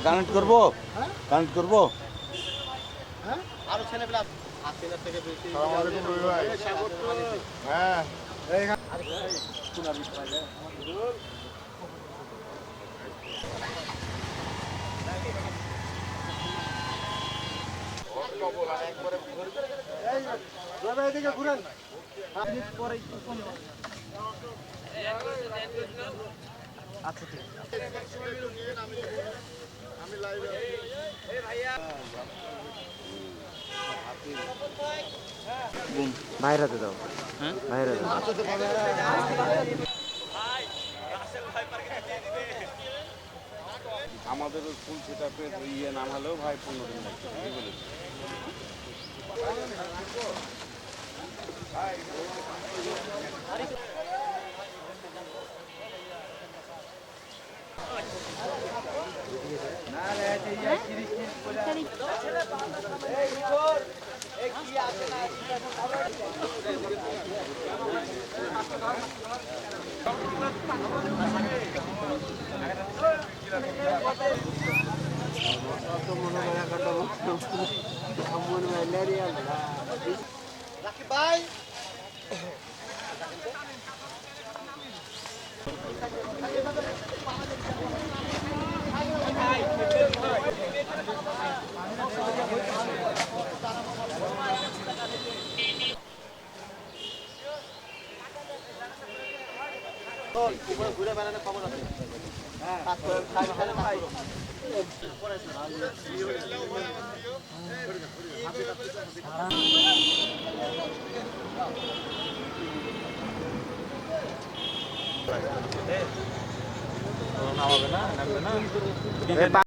Connect করব? Connect করব? আরও ছেলে পেলে হাসিনার রবি ভাই। হ্যাঁ? বাইরাতে দাও দাও আমাদের ওই ফুল সেটাপের ইয়ে নামালেও ভাই পনেরো দিন লাগছে কি বলিস রাখি ভাই চল, উপরে ঘুরে বেড়ালে খবর আছে করে, কাজ করো।